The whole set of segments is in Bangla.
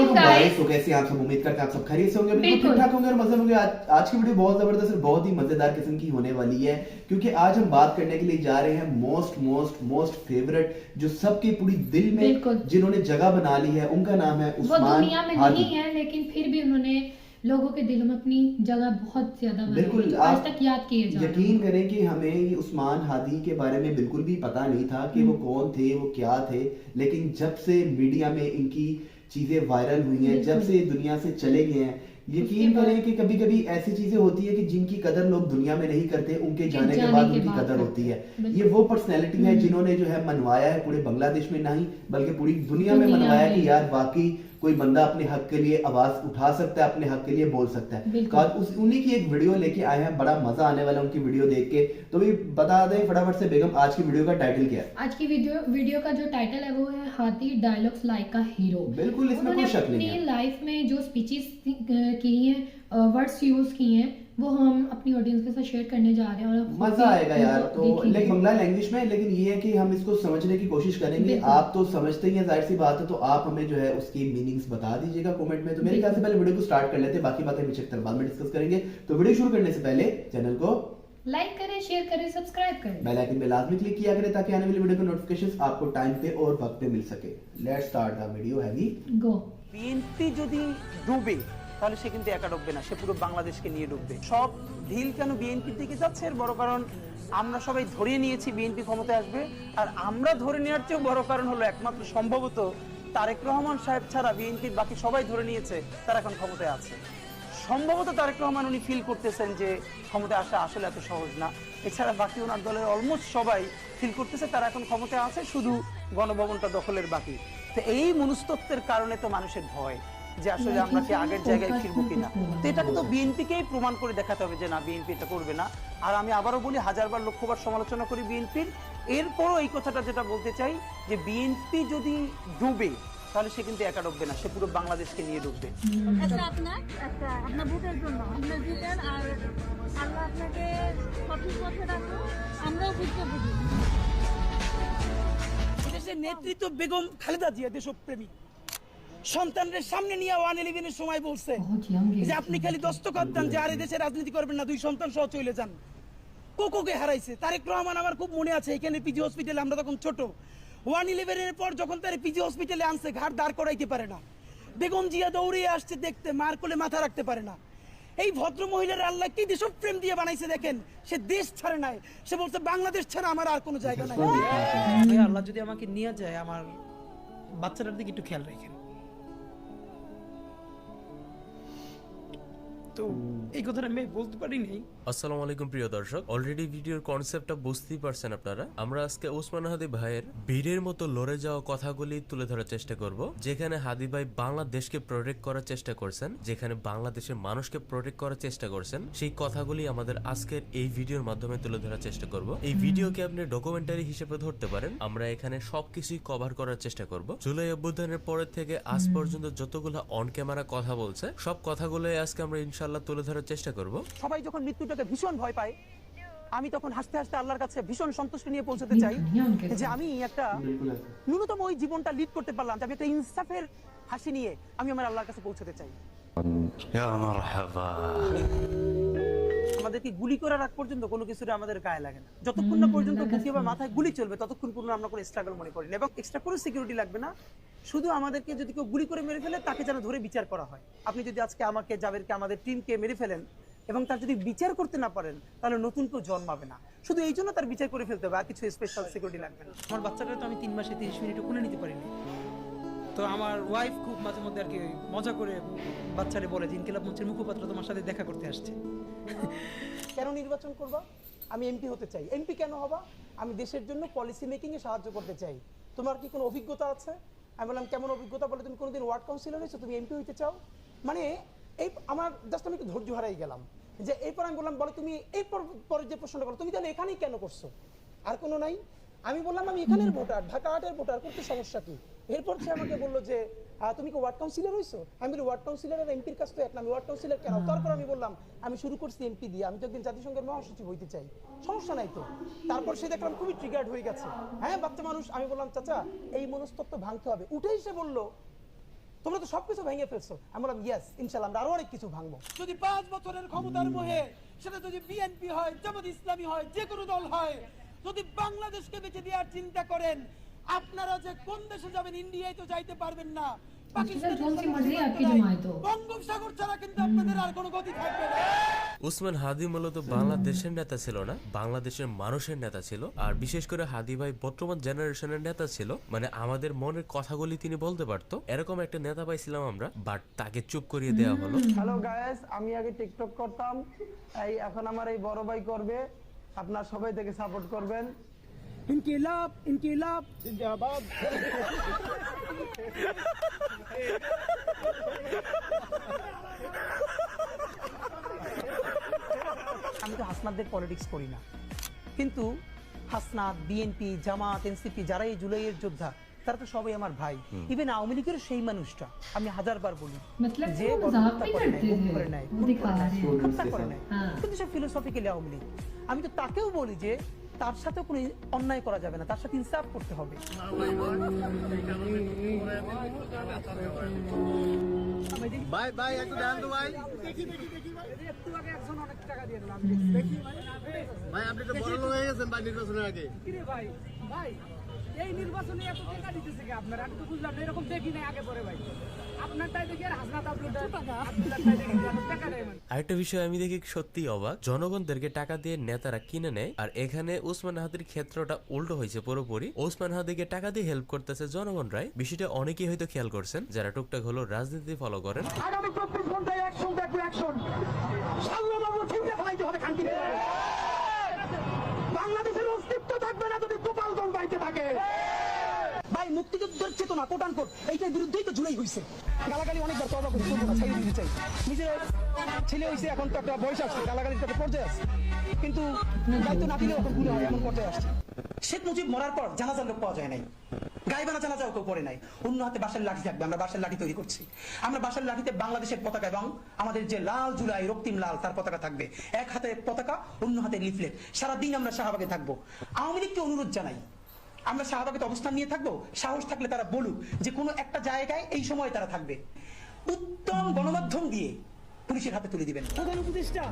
तो कैसे आप सब उम्मीद करते हैं आप सब खैरियत से होंगे? बिल्कुल। बिल्कुल। ठीक ठाक होंगे और मज़े होंगे। आज, आज की वीडियो बहुत ज़बरदस्त और बहुत ही मज़ेदार किस्म की होने वाली है क्योंकि आज हम बात करने के लिए जा रहे हैं मोस्ट मोस्ट मोस्ट फेवरेट जो सबके पूरी दिल में जिन्होंने जगह बना ली है उनका नाम है वो उस्मान दुनिया में नहीं है लेकिन फिर भी उन्होंने लोगों के दिलों में अपनी जगह बहुत ज़्यादा बिल्कुल, आज तक याद किए। यकीन करें कि हमें उस्मान हादी के बारे में बिल्कुल भी पता नहीं था कि वो हम्म। कौन थे वो क्या थे लेकिन जब से मीडिया में इनकी चीज़ें वायरल हुई हैं जब। से दुनिया से चले गए हैं। यकीन करें कि कभी कभी ऐसी चीज़ें होती है कि जिनकी कदर लोग दुनिया में नहीं करते उनके जाने जाने के बाद उनकी कदर होती है। ये वो पर्सनैलिटी है हम्म। जिन्होंने जो है मनवाया है पूरे बांग्लादेश में नहीं बल्कि पूरी दुनिया में मनवाया कि यार वाकई कोई बंदा अपने हक के लिए आवाज़ उठा सकता है अपने हक के लिए बोल सकता है। बिल्कुल। उस उन्हीं की एक वीडियो लेके आए हैं बड़ा मज़ा आने वाला है उनकी वीडियो देख के। तो भी बता दें फटाफट से बेगम आज की वीडियो का टाइटल क्या है? आज की वीडियो वीडियो का जो टाइटल है वो है हाथी डायलॉग्स लाइक का हीरो बिल्कुल इसमें कोई शक नहीं है। लाइफ में जो स्पीचेस की है वर्ड्स यूज़ किए हैं वो हम अपनी ऑडियंस के साथ शेयर करने जा रहे हैं और आप खुद मजा भी आएगा यार उनको तो देखेंगे। लेकिन बंगला लैंग्वेज में लेकिन ये है कि हम इसको समझने की कोशिश करेंगे बिल्कुल। आप तो समझते ही हैं जाहिर सी बात है तो आप हमें जो है उसकी मीनिंग्स बता दीजिएगा कमेंट में तो मेरे ख्याल से पहले वीडियो को स्टार्ट कर लेते हैं बाकी बातें पीछे तक बाद में डिस्कस करेंगे तो वीडियो शुरू करने से पहले चैनल को लाइक करें शेयर करें सब्सक्राइब करें बेल आइकन पे लाजमी क्लिक किया करें ताकि आने वाली वीडियो के नोटिफिकेशंस आपको टाइम पे और वक्त पे मिल सके let's start the video heavy go BNP যদি ডুবে তাহলে সে কিন্তু একা ডুববে না, সে পুরো বাংলাদেশকে নিয়ে ডুববে সব ঢিল কেন বিএনপির দিকে যাচ্ছে? এর বড় কারণ, আমরা সবাই ধরে নিয়েছি বিএনপি ক্ষমতায় আসবে। আর আমরা ধরে নেওয়ার চেয়েও বড় কারণ হলো একমাত্র সম্ভবত তারেক রহমান সাহেব ছাড়া বিএনপির বাকি সবাই ধরে নিয়েছে, তারা এখন ক্ষমতায় আছে। সম্ভবত তারেক রহমান উনি ফিল করতেছেন যে ক্ষমতায় আসা আসলে এত সহজ না। এছাড়া বাকি ওনার দলের অলমোস্ট সবাই ফিল করতেছে তারা এখন ক্ষমতায় আছে, শুধু গণভবনটা দখলের বাকি। তো এই মনস্তত্বের কারণে তো মানুষের ভয়। যে আসলে আমরা কি আগের জায়গায় ফিরবো কিনা। তো এটাকে তো বিএনপিকেই প্রমাণ করে দেখাতে হবে যে না বিএনপি এটা করবে না। আর আমি আবারও বলি হাজারবার লক্ষবার সমালোচনা করি বিএনপির। এরপরও এই কথাটা যেটা বলতে চাই যে বিএনপি যদি ডুবে তাহলে সে কিন্তু একা ডুববে না সে পুরো বাংলাদেশকে নিয়ে ডুববে। আপনার আপনার ভোটের জন্য আপনার জিতেন আর আল্লাহ আপনাকে সঠিক পথে রাখুন আমরাও বুঝতে বুঝি দেশের নেতৃত্ব বেগম খালেদা জিয়া দেশপ্রেমী। সন্তানদের সামনে নিয়ে ওয়ান ইলেভেনের সময় বলছে যে আপনি খালি দস্তখত দেন যে আর দেশে রাজনীতি করবেন না দুই সন্তান সহ চলে যান। কোকোকে হারাইছে। তারেক রহমান আমার খুব মনে আছে এখানে পিজি হসপিটালে আমরা তখন ছোট। ওয়ান ইলেভেনের পর যখন তার পিজি হসপিটালে আনছে দাঁড় করাইতে পারে না। বেগম জিয়া দৌড়িয়ে আসছে দেখতে মার কোলে মাথা রাখতে পারে না। এই ভদ্র মহিলার আল্লাহ কি দেশ প্রেম দিয়ে বানাইছে দেখেন সে দেশ ছাড়ে নাই। সে বলছে বাংলাদেশ ছাড়া আমার আর কোনো জায়গা নাই। আল্লাহ যদি আমাকে নিয়ে যায় আমার বাচ্চাটার দিকে একটু খেয়াল রাখেন। তো এই কথাটা আমি বলতে পারিনি। আসসালামু আলাইকুম প্রিয় দর্শক। অলরেডি ভিডিওর কনসেপ্টটা বুঝতেই পারছেন আপনারা। আমরা আজকে ওসমান হাদি ভাইয়ের বীরের মতো লড়ে যাওয়া কথাগুলি তুলে ধরার চেষ্টা করব যেখানে হাদি ভাই বাংলাদেশকে প্রোটেক্ট করার চেষ্টা করছেন যেখানে বাংলাদেশের মানুষকে প্রোটেক্ট করার চেষ্টা করছেন। সেই কথাগুলি আমাদের আজকের এই ভিডিওর মাধ্যমে তুলে ধরার চেষ্টা করব। এই ভিডিওকে আপনি ডকুমেন্টারি হিসেবে ধরতে পারেন। আমরা এখানে সবকিছুই কভার করার চেষ্টা করব। জুলাই অভ্যুত্থানের পরের থেকে আজ পর্যন্ত যতগুলো অন ক্যামেরা কথা বলছে সব কথাগুলোই আজকে আমরা ইনশাল্লাহ আল্লাহ তুলে ধরার চেষ্টা করব। সবাই যখন মৃত্যুটাকে ভীষণ ভয় পায় আমি তখন হাসতে হাসতে আল্লাহর কাছে ভীষণ সন্তুষ্ট নিয়ে পৌঁছতে চাই যে আমি একটা ন্যূনতম ওই জীবনটা লিড করতে পারলাম আমি একটা ইনসাফের হাসি নিয়ে আমি আমার আল্লাহর কাছে পৌঁছতে চাই। আমাদেরকে গুলি করার আগ পর্যন্ত কোনো কিছুর আমাদের গায়ে লাগে না। যতক্ষণ না পর্যন্ত বুকে বা মাথায় গুলি চলবে ততক্ষণ পর্যন্ত আমরা কোনো স্ট্রাগল মনে করি না। এবং এক্সট্রা কোনো সিকিউরিটি লাগবে না। শুধু আমাদেরকে যদি কেউ গুলি করে মেরে ফেলে তাকে যেন ধরে বিচার করা হয়। আপনি যদি আজকে আমাকে জাবেরকে আমাদের টিমকে মেরে ফেলেন এবং তার যদি বিচার করতে না পারেন তাহলে নতুন কেউ জন্মাবে না। শুধু এই জন্য তার বিচার করে ফেলতে হবে আর কিছু স্পেশাল সিকিউরিটি লাগবে না। আমার বাচ্চাটা তো আমি তিন মাসে তিরিশ মিনিটও কোলে নিতে পারিনি। তো আমার ওয়াইফ খুব মাঝে মধ্যে আর কি মজা করে বাচ্চারে বলে যে ইনকিলাব মঞ্চের মুখপাত্র তোমার সাথে দেখা করতে আসছে। কেন নির্বাচন করবা? আমি এমপি হতে চাই। এমপি কেন হবা? আমি দেশের জন্য পলিসি মেকিং এ সাহায্য করতে চাই। তোমার কি কোনো অভিজ্ঞতা আছে? আমি বললাম কেমন অভিজ্ঞতা বলে তুমি কোনোদিন ওয়ার্ড কাউন্সিলর হয়েছো? তুমি এমপি হইতে চাও? মানে এই আমার জাস্ট আমি একটু ধৈর্য হারাই গেলাম। যে এরপর আমি বললাম বলে তুমি এই পর- পরে যে প্রশ্নটা করো তুমি তাহলে এখানেই কেন করছ? আর কোনো নাই। আমি বললাম আমি এখানের ভোটার ঢাকা আটের ভোটার করতে সমস্যা কি? এরপর সে আমাকে বলল যে তুমি কি ওয়ার্ড কাউন্সিলর হয়েছো আমি বলি ওয়ার্ড কাউন্সিলর আর এমপির কাছ তো এক আমি ওয়ার্ড কাউন্সিলর কেন? তারপর আমি বললাম আমি শুরু করছি এমপি দিয়ে আমি তো একদিন জাতিসংঘের মহাসচিব হইতে চাই। সমস্যা নাই তো। তারপর সে দেখলাম খুবই ট্রিগার্ড হয়ে গেছে। হ্যাঁ বাচ্চা মানুষ আমি বললাম চাচা এই মনস্তত্ব ভাঙতে হবে। উঠেই সে বলল তোমরা তো সবকিছু ভেঙে ফেলছো। আমি বললাম ইয়েস ইনশাল্লাহ আমরা আরও অনেক কিছু ভাঙবো। যদি পাঁচ বছরের ক্ষমতার মোহে সেটা যদি বিএনপি হয় জামাত ইসলামী হয় যে কোনো দল হয় যদি বাংলাদেশকে বেঁচে দেওয়ার চিন্তা করেন আপনারা যে কোন দেশে যাবেন ইন্ডিয়ায় তো যাইতে পারবেন না। কিন্তু উসমান হাদি মূলত বাংলাদেশের নেতা ছিল না বাংলাদেশের মানুষের নেতা ছিল আর বিশেষ করে হাদি ভাই বর্তমান জেনারেশনের নেতা ছিল মানে আমাদের মনের কথাগুলি তিনি বলতে পারতো। এরকম একটা নেতা পাইছিলাম আমরা বাট তাকে চুপ করিয়ে দেওয়া হলো। হ্যালো গায়েস আমি আগে টিকটক করতাম। এই এখন আমার এই বড় ভাই করবে আপনার সবাই থেকে সাপোর্ট করবেন। انقلاب ইনকিলাব। জিন্দাবাদ। আমি তো হাসনাদের পলিটিক্স করি না। কিন্তু হাসনাদ বিএনপি জামাত এনসিপি যারা এই জুলাইয়ের যোদ্ধা তারা তো সবাই আমার ভাই। ইভেন আওয়ামী লীগের সেই মানুষটা আমি হাজারবার বলি যে করে নেয় কিন্তু সে ফিলোসফিক্যালি আওয়ামী লীগ। আমি তো তাকেও বলি যে তার সাথে কোনো অন্যায় করা যাবে না তার সাথে ইনসাফ করতে হবে। ভাই ভাই একটু দেন তো ভাই। ভাই আপনি তো বড় হয়ে গেছেন ভাই নির্বাচনের আগে। ভাই ভাই এই নির্বাচনে এত টাকা দিতেছে কি আপনারা? আমি তো বুঝলাম এরকম দেখি নাই আগে পরে ভাই। মানে। আরেকটা বিষয় আমি দেখি সত্যি অবাক। জনগণদেরকে টাকা দিয়ে নেতারা কিনে নেয় আর এখানে ওসমান হাদির ক্ষেত্রটা উল্টো হয়েছে পুরোপুরি। ওসমান হাদিকে টাকা দিয়ে হেল্প করতেছে জনগণরাই বিষয়টা অনেকেই হয়তো খেয়াল করছেন যারা টুকটাক হলো রাজনীতি ফলো করেন। আগামী চব্বিশ ঘন্টায় অ্যাকশন দেখব অ্যাকশন সাংবাদিক ঠিকরে ফেলাইতে হবে বাংলাদেশের অস্তিত্ব থাকবে না যদি গোপালগঞ্জ বাইতে থাকে। মুক্তিযুদ্ধের চেতনা কোটান কোট এইটার বিরুদ্ধেই তো হয়েছে গালাগালি অনেকবার তবা না দিতে চাই। নিজের ছেলে হয়েছে এখন তো একটা বয়স পর্যায়ে কিন্তু দায়িত্ব না দিলেও এখন ভুলে হয়, এমন পর্যায়ে আসছে। শেখ মুজিব মরার পর জানাজার লোক পাওয়া যায় নাই। গাইবানা জানাজাও কেউ পড়ে নাই। অন্য হাতে বাসার লাঠি থাকবে, আমরা লাঠি তৈরি করছি। আমরা বাসার লাঠিতে বাংলাদেশের পতাকা এবং আমাদের যে লাল জুলাই, রক্তিম লাল, তার পতাকা থাকবে। এক হাতে পতাকা, অন্য হাতে লিফলেট। সারাদিন আমরা শাহবাগে থাকব। আওয়ামী লীগকে অনুরোধ জানাই আমরা শাহবাগে অবস্থান নিয়ে থাকব, সাহস থাকলে তারা বলুক যে কোনো একটা জায়গায় এই সময় তারা থাকবে। উত্তম গণমাধ্যম দিয়ে পুলিশের হাতে তুলে দিবেন। প্রধান উপদেষ্টা,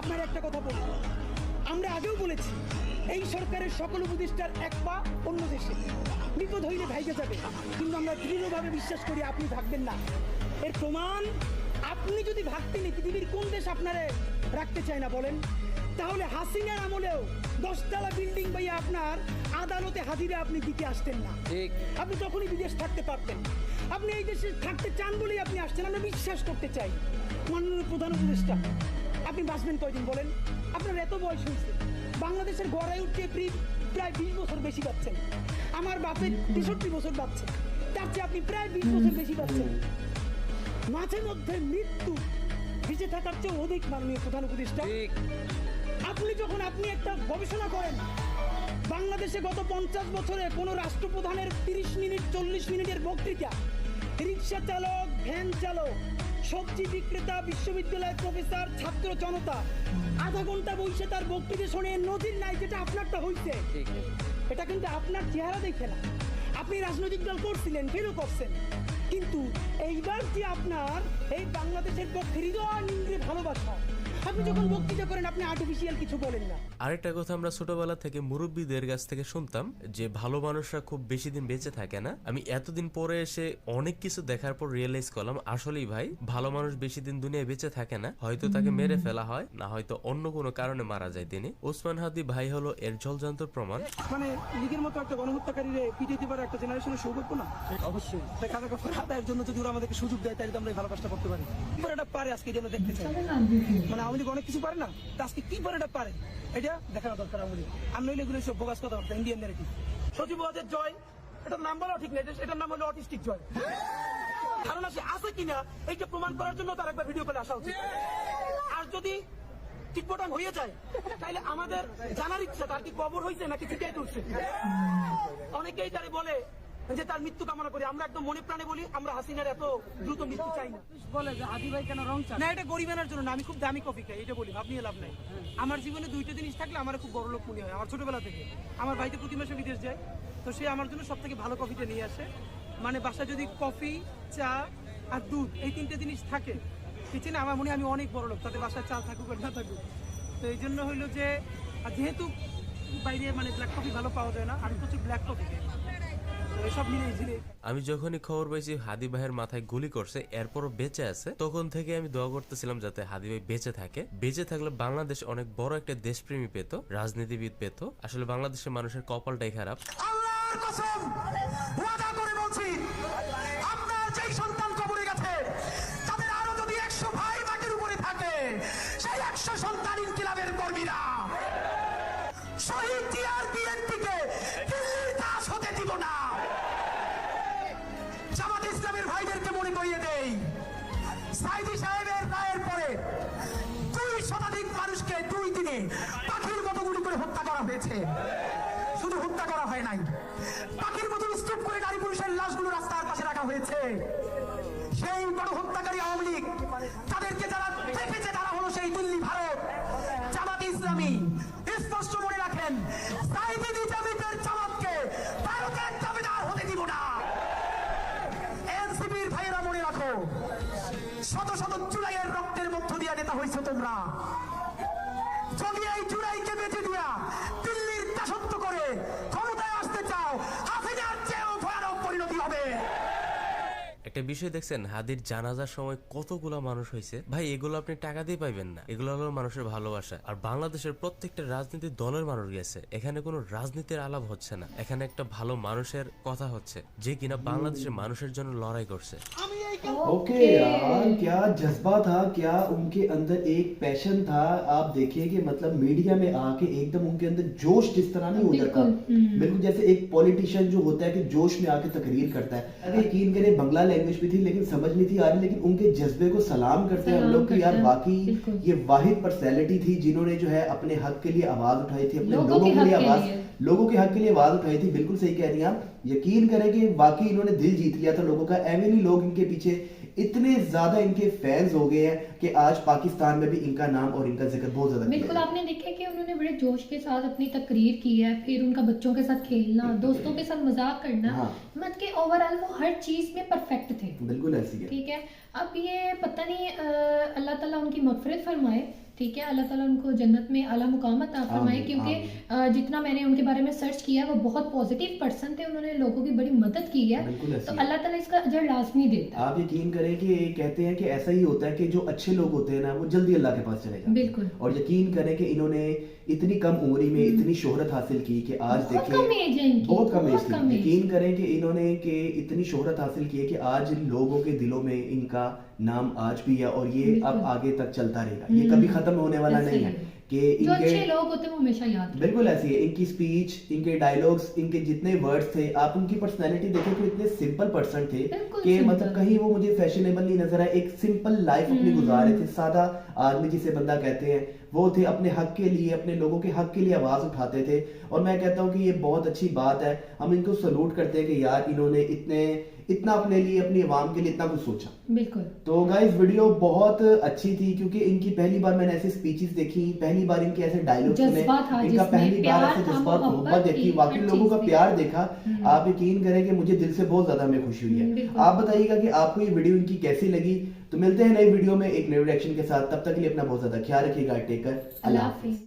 আপনার একটা কথা বলব আমরা আগেও বলেছি, এই সরকারের সকল উপদেষ্টার এক পা অন্য দেশে। বিপদ হইলে ভাইকে যাবে, কিন্তু আমরা দৃঢ়ভাবে বিশ্বাস করি আপনি থাকবেন না। এর প্রমাণ, আপনি যদি ভাবতেন পৃথিবীর কোন দেশ আপনারে রাখতে চায় না বলেন? তাহলে হাসিনার আমলেও দশতলা বিল্ডিং পাইয়া আপনার আদালতে হাজিরা আপনি দিতে আসতেন না। আপনি তখনই বিদেশ থাকতে পারতেন। আপনি এই দেশে থাকতে চান বলেই আপনি আসছেন আমরা বিশ্বাস করতে চাই। মাননীয় প্রধান উপদেষ্টা আপনি বাঁচবেন কয়দিন বলেন? আপনার এত বয়স হয়েছে বাংলাদেশের গড়ায় উঠতে প্রি- প্রায় বিশ বছর বেশি পাচ্ছেন। আমার বাপের তেষট্টি বছর পাচ্ছে তার চেয়ে আপনি প্রায় বিশ বছর বেশি পাচ্ছেন। মাঝে মধ্যে মৃত্যু বেঁচে থাকার চেয়ে অধিক মাননীয় প্রধান উপদেষ্টা। আপনি যখন আপনি একটা গবেষণা করেন বাংলাদেশে গত পঞ্চাশ বছরে কোনো রাষ্ট্রপ্রধানের তিরিশ মিনিট চল্লিশ মিনিটের বক্তৃতা রিক্সা চালক ভ্যান চালক সবজি বিক্রেতা বিশ্ববিদ্যালয়ের প্রফেসর ছাত্র জনতা আধা ঘণ্টা বসে তার বক্তৃতা শুনে নজির নাই যেটা আপনারটা হইছে। এটা কিন্তু আপনার চেহারা দেখে না। আপনি রাজনৈতিক দল করছিলেন ফেরও করছেন? কিন্তু এইবার যে আপনার এই বাংলাদেশের পক্ষে হৃদয় নিংড়ে ভালোবাসা আপনি যখন বক্তৃতা করেন আপনি আর্টিফিশিয়াল কিছু বলেন না। আরেকটা কথা আমরা ছোটবেলা থেকে মুরব্বীদের কাছ থেকে শুনতাম যে ভালো মানুষরা খুব বেশি দিন বেঁচে থাকে না। আমি এতদিন পরে এসে অনেক কিছু দেখার পর রিয়েলাইজ করলাম আসলেই ভাই ভালো মানুষ বেশি দিন দুনিয়ায় বেঁচে থাকে না। হয়তো তাকে মেরে ফেলা হয় না হয়তো অন্য কোনো কারণে মারা যায় তিনি। ওসমান হাদি ভাই হলো এর জলজান্ত প্রমাণ। মানে লীগের মতো একটা গণহত্যাকারীরে পিটিয়ে পারে একটা জেনারেশনের সৌভাগ্য না? অবশ্যই। কাপড় হাতায়ের জন্য যদি ওরা আমাদেরকে সুযোগ দেয় তাহলে আমরা ভালো কাজটা করতে পারি। এটা পারে আজকে যেন দেখতে চাই। মানে আওয়ামী লীগ অনেক কিছু পারে না আজকে কি করে এটা পারে? এটা দেখানো দরকার আওয়ামী লীগ। আমি নইলে এগুলো সব বোগাস কথা বলতাম ইন্ডিয়ান ন্যারেটিভ সচিব ওয়াজের জয়, এটার নাম বলাও ঠিক নেই এটার নাম হলো অটিস্টিক জয়। ধারণা সে আছে কিনা, এইটা প্রমাণ করার জন্য তার একবার ভিডিও করে আসা উচিত। আর যদি টিটপটাং হয়ে যায় তাহলে আমাদের জানার ইচ্ছা, তার কি কবর হয়েছে নাকি চিটাই তুলছে? অনেকেই তারে বলে যে তার মৃত্যু কামনা করি। আমরা একদম মনে প্রাণে বলি আমরা হাসিনার এত দ্রুত মৃত্যু চাই না। বলে যে আদি ভাই কেন রং না এটা গরিবের জন্য না আমি খুব দামি কফি খাই এটা বলি ভাব নিয়ে লাভ নাই। আমার জীবনে দুইটা জিনিস থাকলে আমার খুব বড় লোক মনে হয়। আমার ছোটবেলা থেকে। আমার ভাইতে প্রতি মাসে বিদেশ যায় তো সে আমার জন্য সব থেকে ভালো কফিটা নিয়ে আসে। মানে বাসায় যদি কফি চা আর দুধ এই তিনটে জিনিস থাকে কিচেনে আমার মনে হয় আমি অনেক বড় লোক তাতে বাসায় চা থাকুক আর না থাকুক। তো এই জন্য হইল যে আর যেহেতু বাইরে মানে ব্ল্যাক কফি ভালো পাওয়া যায় না আমি প্রচুর ব্ল্যাক কফি খাই। তো আমি যখনই খবর পাইছি হাদি ভাইয়ের মাথায় গুলি করছে এরপরও বেঁচে আছে তখন থেকে আমি দোয়া করতেছিলাম যাতে হাদি ভাই বেঁচে থাকে। বেঁচে থাকলে বাংলাদেশ অনেক বড় একটা দেশপ্রেমী পেত রাজনীতিবিদ পেত। আসলে বাংলাদেশের মানুষের কপালটাই খারাপ। আল্লাহর কসম ওয়াদা করে বলছি পাখির মতো গুলি করে হত্যা করা হয়েছে। শুধু হত্যা করা হয় নাই। পাখির মতো স্তূপ করে নারী পুরুষের লাশগুলো রাস্তার পাশে রাখা হয়েছে। সেই বড় হত্যাকারী আওয়ামী লীগ, তাদেরকে যারা দেখেছে তারা হলো সেই দিল্লি ভারত, জামাত ইসলামী। স্পষ্ট মনে রাখেন সাইদি জামিতের জামাতকে ভারতের দাবিদার হতে দিব না। এনসিপির ভাইয়েরা মনে রাখো, শত শত চুড়াইয়ের রক্তের মধ্য দিয়ে নেতা হয়েছে তোমরা। যদি এই চুড়াইকে বেঁচে দিয়া। দিল্লির দাসত্ব করে ক্ষমতায় আসতে চাও হাসিনার চেয়েও ভয়ানক পরিণতি হবে। একটা বিষয় দেখছেন হাদির জানাজার সময় কতগুলা মানুষ হয়েছে ভাই এগুলো আপনি টাকা দিয়ে পাইবেন না। এগুলো হলো মানুষের ভালোবাসা। আর বাংলাদেশের প্রত্যেকটা রাজনীতির দলের মানুষ গেছে। এখানে কোনো রাজনীতির আলাপ হচ্ছে না। এখানে একটা ভালো মানুষের কথা হচ্ছে যে কিনা বাংলাদেশের মানুষের জন্য লড়াই করছে। ओके यार क्या जज्बा था? क्या उनके अंदर एक पैशन था? आप देखिए कि मतलब मीडिया में आके एकदम उनके अंदर जोश जिस तरह नहीं होता था। बिल्कुल, हम्म। जैसे एक पॉलिटिशियन जो होता है कि जोश में आके तकरीर करता है। अरे। यकीन करें बंगला लैंग्वेज भी थी लेकिन समझ नहीं थी आ रही लेकिन उनके जज्बे को सलाम करते हैं हम लोग कि यार बाकी ये वाहिद पर्सनैलिटी थी जिन्होंने जो है अपने हक के लिए आवाज़ उठाई थी अपने लोगों के लिए आवाज़ लोगों के हक के लिए आवाज़ उठाई थी। बिल्कुल सही कह रही आप। यकीन करें कि वाकई इन्होंने दिल जीत लिया था लोगों का। एवं ही लोग इनके पीछे इतने ज़्यादा इनके फैंस हो गए हैं कि आज पाकिस्तान में भी इनका नाम और इनका ज़िक्र बहुत ज़्यादा बिल्कुल आपने देखा कि उन्होंने बड़े जोश के साथ अपनी तकरीर की है फिर उनका बच्चों के साथ खेलना दोस्तों के साथ मज़ाक करना। हाँ। मतलब कि ओवरऑल वो हर चीज़ में परफेक्ट थे। बिल्कुल ऐसी है। ठीक है? अब ये पता नहीं अल्लाह ताला उनकी मगफरत फरमाए। ठीक है अल्लाह ताला उनको जन्नत में अला मुकाम अता फरमाए क्योंकि जितना मैंने उनके बारे में सर्च किया है वो बहुत पॉजिटिव पर्सन थे उन्होंने लोगों की बड़ी मदद की है। तो अल्लाह ताला इसका अजर लाजमी देता है। आप यकीन करें कि कहते हैं कि ऐसा ही होता है कि जो अच्छे लोग होते हैं ना वो जल्दी अल्लाह के पास चले जाते हैं। बिल्कुल। और यकीन करें कि इन्होंने इतनी कम उम्री में इतनी शोहरत हासिल की कि आज हम्म। बहुत देखिए कम एज बहुत कम एज थी। यकीन करें कि इन्होंने के इतनी शोहरत हासिल की है कि आज लोगों के दिलों में इनका नाम आज भी है और ये अब आगे तक चलता रहेगा। ये हम्म। कभी खत्म होने वाला नहीं है है। कि इनके लोग होते हैं हमेशा याद बिल्कुल ऐसी है। इनकी स्पीच इनके डायलॉग्स इनके जितने वर्ड्स थे आप उनकी पर्सनैलिटी देखें तो इतने सिंपल पर्सन थे कि मतलब कहीं वो मुझे फैशनेबल नहीं नज़र आए। एक सिंपल लाइफ अपनी हम्म। गुजार रहे थे। सादा आदमी जिसे बंदा कहते हैं वो थे अपने हक के लिए अपने लोगों के हक के लिए आवाज़ उठाते थे। और मैं कहता हूँ कि ये बहुत अच्छी बात है। हम इनको सलूट करते हैं कि यार इन्होंने इतने इतना अपने लिए अपनी आवाम के लिए इतना कुछ सोचा। बिल्कुल। तो गाइस वीडियो बहुत अच्छी थी क्योंकि इनकी पहली बार मैंने ऐसी स्पीचेस देखी पहली बार इनके ऐसे डायलॉग सुने। इनका पहली बार ऐसे जज्बात मोहब्बत देखी वाकई लोगों का प्यार देखा। हम्म। आप यकीन करें कि मुझे दिल से बहुत ज़्यादा हमें खुशी हुई हम्म, है आप बताइएगा कि आपको ये वीडियो इनकी कैसी लगी? तो मिलते हैं नई वीडियो में एक नए रिएक्शन के साथ। तब तक के लिए अपना बहुत ज़्यादा ख्याल रखिएगा। टेक कर अल्लाह हाफिज।